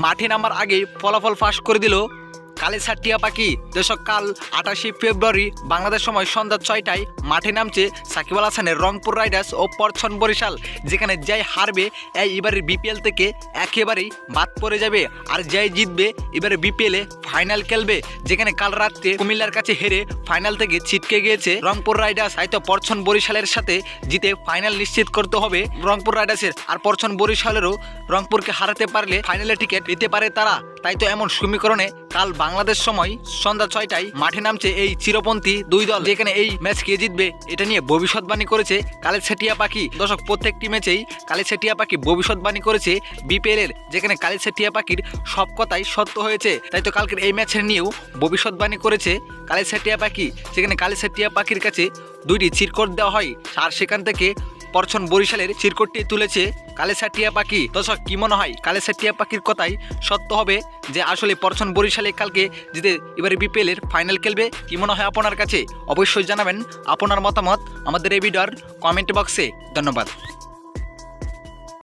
মাঠে নামার আগে ফলাফল ফাঁস করে দিল কালেসার টিয়া পাখি। দর্শক কাল আটাশে ফেব্রুয়ারি, বাংলাদেশ সময় সন্ধ্যা ছয়টায় মাঠে নামছে সাকিব আল হাসানের রংপুর রাইডার্স ও পরছন বরিশাল, যেখানে যাই হারবে এই এবারের বিপিএল থেকে একেবারেই বাদ পড়ে যাবে আর যাই জিতবে এবারে বিপিএলে ফাইনাল খেলবে, যেখানে কাল রাত্রে কুমিল্লার কাছে হেরে ফাইনাল থেকে ছিটকে গিয়েছে রংপুর রাইডার্স। হয়তো পরছন বরিশালের সাথে জিতে ফাইনাল নিশ্চিত করতে হবে রংপুর রাইডার্সের। আর পরছন বরিশালেরও রংপুরকে হারাতে পারলে ফাইনালে টিকিট পেতে পারে তারা। তাই তো এমন সমীকরণে কাল বাংলাদেশ সময় সন্ধ্যা ছয়টায় মাঠে নামছে এই চিরপন্থী দুই দল। যেখানে এই ম্যাচ কে জিতবে, এটা নিয়ে ভবিষ্যৎবাণী করেছে কালের সেটিয়া পাখি। দর্শক, প্রত্যেকটি ম্যাচেই কালের সেটিয়া পাখি ভবিষ্যৎবাণী করেছে বিপিএল এর যেখানে কালের সেটিয়া পাখির সব কথাই সত্য হয়েছে। তাই তো কালকের এই ম্যাচের নিয়েও ভবিষ্যৎবাণী করেছে কালের সেটিয়া পাখি। যেখানে কালের সেটিয়া পাখির কাছে দুইটি চিরকট দেওয়া হয়। আর সেখান থেকে পরছন বরিশালের চিরকটটি তুলেছে কালেসাটিয়া পাখি। দর্শক, কি মনে হয় কালেসাটিয়া পাখির কথাই সত্য হবে যে আসলে পরছন বরিশালে কালকে জিতে এবারে বিপিএলের ফাইনাল খেলবে? কি মনে হয় আপনার কাছে? অবশ্যই জানাবেন আপনার মতামত আমাদের এই ভিডিওর কমেন্ট বক্সে। ধন্যবাদ।